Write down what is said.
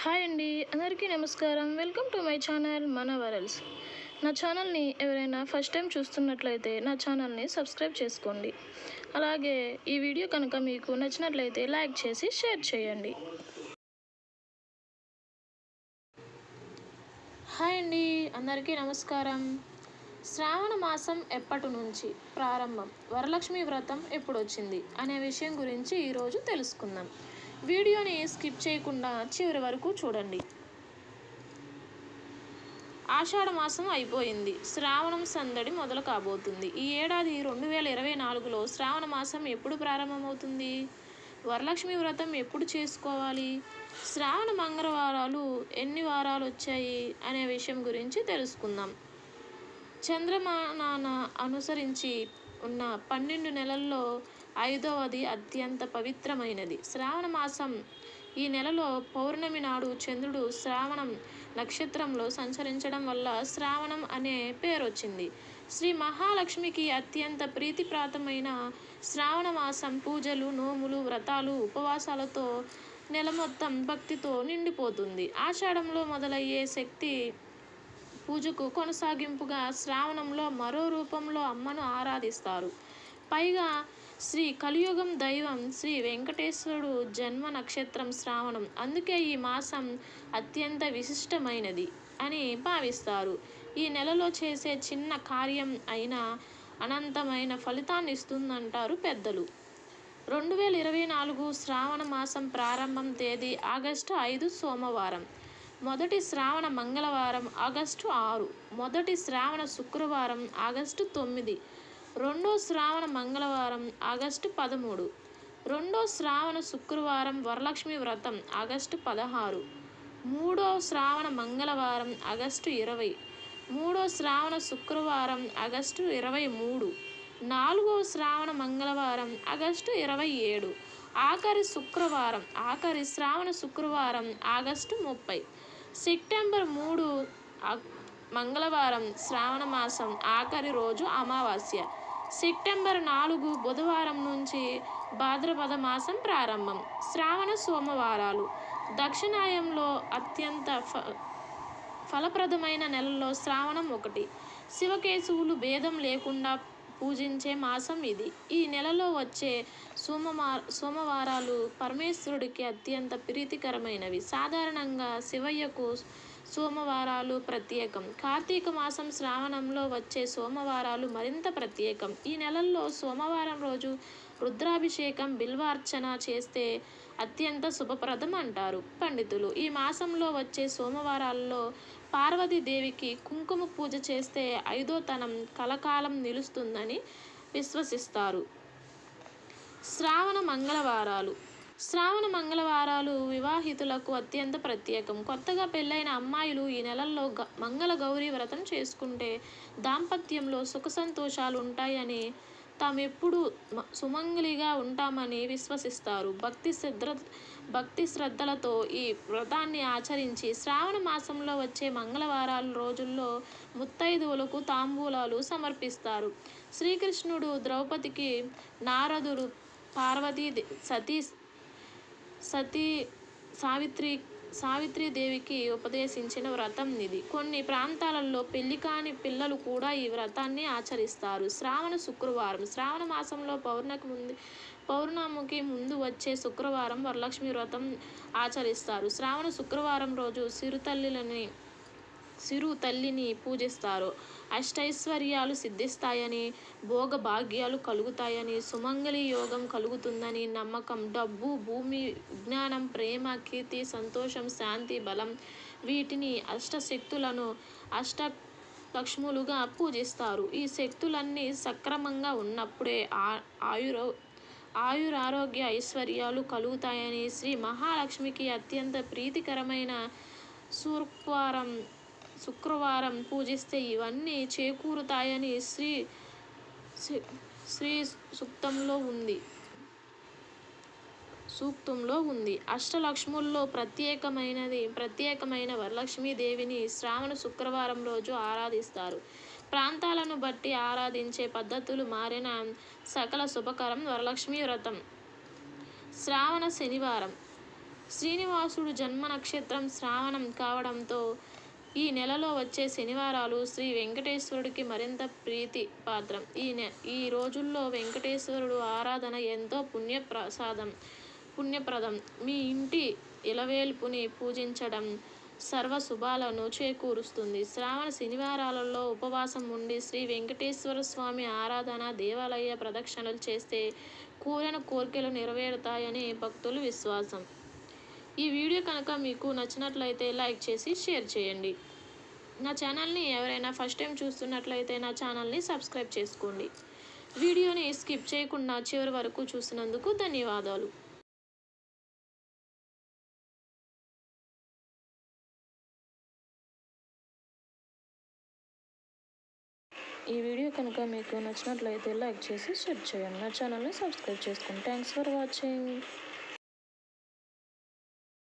Hi అండి అందరికీ నమస్కారం. వెల్కమ్ టు మై ఛానల్ మన వరల్స్ నా ఛానల్ని ఎవరైనా ఫస్ట్ టైం చూస్తున్నట్లయితే నా ఛానల్ని సబ్స్క్రైబ్ చేసుకోండి. అలాగే ఈ వీడియో కనుక మీకు నచ్చినట్లయితే లైక్ చేసి షేర్ చేయండి. హాయ్ అండి అందరికీ నమస్కారం. శ్రావణ మాసం ఎప్పటి నుంచి ప్రారంభం? వరలక్ష్మి వ్రతం ఎప్పుడు వచ్చింది అనే విషయం గురించి ఈరోజు తెలుసుకుందాం. వీడియోని స్కిప్ చేయకుండా చివరి వరకు చూడండి. ఆషాఢ మాసం అయిపోయింది. శ్రావణం సందడి మొదలు కాబోతుంది. ఈ ఏడాది రెండు వేల ఇరవై నాలుగులో శ్రావణ మాసం ఎప్పుడు ప్రారంభమవుతుంది? వరలక్ష్మి వ్రతం ఎప్పుడు చేసుకోవాలి? శ్రావణ మంగళవారాలు ఎన్ని వారాలు వచ్చాయి? అనే విషయం గురించి తెలుసుకుందాం. చంద్రమానాన అనుసరించి ఉన్న పన్నెండు నెలల్లో ఐదవది అత్యంత పవిత్రమైనది. శ్రావణ మాసం ఈ నెలలో పౌర్ణమి నాడు చంద్రుడు శ్రావణం నక్షత్రంలో సంచరించడం వల్ల శ్రావణం అనే పేరు వచ్చింది శ్రీ మహాలక్ష్మికి అత్యంత ప్రీతిప్రాతమైన శ్రావణ మాసం పూజలు నోములు వ్రతాలు ఉపవాసాలతో నెల మొత్తం భక్తితో నిండిపోతుంది. ఆషాఢంలో మొదలయ్యే శక్తి పూజకు కొనసాగింపుగా శ్రావణంలో మరో రూపంలో అమ్మను ఆరాధిస్తారు. పైగా శ్రీ కలియుగం దైవం శ్రీ వెంకటేశ్వరుడు జన్మ నక్షత్రం శ్రావణం. అందుకే ఈ మాసం అత్యంత విశిష్టమైనది అని భావిస్తారు. ఈ నెలలో చేసే చిన్న కార్యం అయినా అనంతమైన ఫలితాన్ని ఇస్తుందంటారు పెద్దలు. రెండు వేల ఇరవై నాలుగు శ్రావణ మాసం ప్రారంభం తేదీ ఆగస్టు ఐదు సోమవారం. మొదటి శ్రావణ మంగళవారం ఆగస్టు ఆరు. మొదటి శ్రావణ శుక్రవారం ఆగస్టు తొమ్మిది. రెండో శ్రావణ మంగళవారం ఆగస్టు పదమూడు. రెండో శ్రావణ శుక్రవారం వరలక్ష్మి వ్రతం ఆగస్టు పదహారు. మూడో శ్రావణ మంగళవారం ఆగస్టు ఇరవై. మూడో శ్రావణ శుక్రవారం ఆగస్టు ఇరవై మూడు. నాలుగో శ్రావణ మంగళవారం ఆగస్టు ఇరవై ఏడు. ఆఖరి శుక్రవారం ఆఖరి శ్రావణ శుక్రవారం ఆగస్టు ముప్పై. సెప్టెంబర్ మూడు మంగళవారం శ్రావణ మాసం ఆఖరి రోజు అమావాస్య. సెప్టెంబర్ నాలుగు బుధవారం నుంచి భాద్రపద మాసం ప్రారంభం. శ్రావణ సోమవారాలు. దక్షిణాయంలో అత్యంత ఫ ఫలప్రదమైన నెలలో శ్రావణం ఒకటి. శివకేశవులు భేదం లేకుండా పూజించే మాసం ఇది. ఈ నెలలో వచ్చే సోమవా సోమవారాలు పరమేశ్వరుడికి అత్యంత ప్రీతికరమైనవి. సాధారణంగా శివయ్యకు సోమవారాలు ప్రత్యేకం. కార్తీక మాసం శ్రావణంలో వచ్చే సోమవారాలు మరింత ప్రత్యేకం. ఈ నెలల్లో సోమవారం రోజు రుద్రాభిషేకం బిల్వార్చన చేస్తే అత్యంత శుభప్రదం అంటారు పండితులు. ఈ మాసంలో వచ్చే సోమవారాల్లో పార్వతీదేవికి కుంకుమ పూజ చేస్తే ఐదో తనం కలకాలం నిలుస్తుందని విశ్వసిస్తారు. శ్రావణ మంగళవారాలు శ్రావణ మంగళవారాలు వివాహితులకు అత్యంత ప్రత్యేకం. కొత్తగా పెళ్ళైన అమ్మాయిలు ఈ నెలల్లో గ మంగళ గౌరీ వ్రతం చేసుకుంటే దాంపత్యంలో సుఖ సంతోషాలు ఉంటాయని తామెప్పుడు మ- సుమంగళిగా ఉంటామని విశ్వసిస్తారు. భక్తి శ్రద్ధ భక్తి శ్రద్ధలతో ఈ వ్రతాన్ని ఆచరించి శ్రావణ మాసంలో వచ్చే మంగళవారాల రోజుల్లో ముత్తైదువులకు తాంబూలాలు సమర్పిస్తారు. శ్రీకృష్ణుడు ద్రౌపదికి నారదుడు పార్వతీ సతీ సతీ సావిత్రి సావిత్రీదేవికి ఉపదేశించిన వ్రతం ఇది కొన్ని ప్రాంతాలలో పెళ్ళి కాని పిల్లలు కూడా ఈ వ్రతాన్ని ఆచరిస్తారు. శ్రావణ శుక్రవారం శ్రావణ మాసంలో పౌర్ణమికి ముందు పౌర్ణమికి ముందు వచ్చే శుక్రవారం వరలక్ష్మి వ్రతం ఆచరిస్తారు. శ్రావణ శుక్రవారం రోజు సిరుతల్లిలని సిరు తల్లిని పూజిస్తారు. అష్టైశ్వర్యాలు సిద్ధిస్తాయని భోగ భాగ్యాలు కలుగుతాయని సుమంగళి యోగం కలుగుతుందని నమ్మకం డబ్బు భూమి విజ్ఞానం ప్రేమ కీర్తి సంతోషం శాంతి బలం వీటిని అష్టశక్తులను అష్ట లక్ష్ములుగా పూజిస్తారు. ఈ శక్తులన్నీ సక్రమంగా ఉన్నప్పుడే ఆ ఆయుర ఆయురారోగ్య ఐశ్వర్యాలు కలుగుతాయని శ్రీ మహాలక్ష్మికి అత్యంత ప్రీతికరమైన సూర్పారం శుక్రవారం పూజిస్తే ఇవన్నీ చేకూరుతాయని శ్రీ శ్రీ- సూక్తంలో ఉంది. సూక్తంలో ఉంది. అష్టలక్ష్ముల్లో ప్రత్యేకమైనది ప్రత్యేకమైన వరలక్ష్మీదేవిని శ్రావణ శుక్రవారం రోజు ఆరాధిస్తారు. ప్రాంతాలను బట్టి ఆరాధించే పద్ధతులు మారిన సకల శుభకరం వరలక్ష్మీ వ్రతం. శ్రావణ శనివారం. శ్రీనివాసుడు జన్మ నక్షత్రం శ్రావణం కావడంతో ఈ నెలలో వచ్చే శనివారాలు శ్రీ వెంకటేశ్వరుడికి మరింత ప్రీతి పాత్రం. ఈ నె ఈ రోజుల్లో వెంకటేశ్వరుడు ఆరాధన ఎంతో పుణ్యప్రసాదం పుణ్యప్రదం. మీ ఇంటి ఇలవేల్పుని పూజించడం సర్వ శుభాలను చేకూరుస్తుంది. శ్రావణ శనివారాలలో ఉపవాసం ఉండి శ్రీ వెంకటేశ్వర స్వామి ఆరాధన దేవాలయ ప్రదక్షిణలు చేస్తే కూరని కోరికలు నెరవేరుతాయని భక్తులు విశ్వాసం. ఈ వీడియో కనుక మీకు నచ్చినట్లయితే లైక్ చేసి షేర్ చేయండి. నా ఛానల్ని ఎవరైనా ఫస్ట్ టైం చూస్తున్నట్లయితే నా ఛానల్ని సబ్స్క్రైబ్ చేసుకోండి. వీడియోని స్కిప్ చేయకుండా చివరి వరకు చూసినందుకు ధన్యవాదాలు. ఈ వీడియో కనుక మీకు నచ్చినట్లయితే లైక్ చేసి షేర్ చేయండి. నా ఛానల్ని సబ్స్క్రైబ్ చేసుకోండి థ్యాంక్స్ ఫర్ వాచింగ్.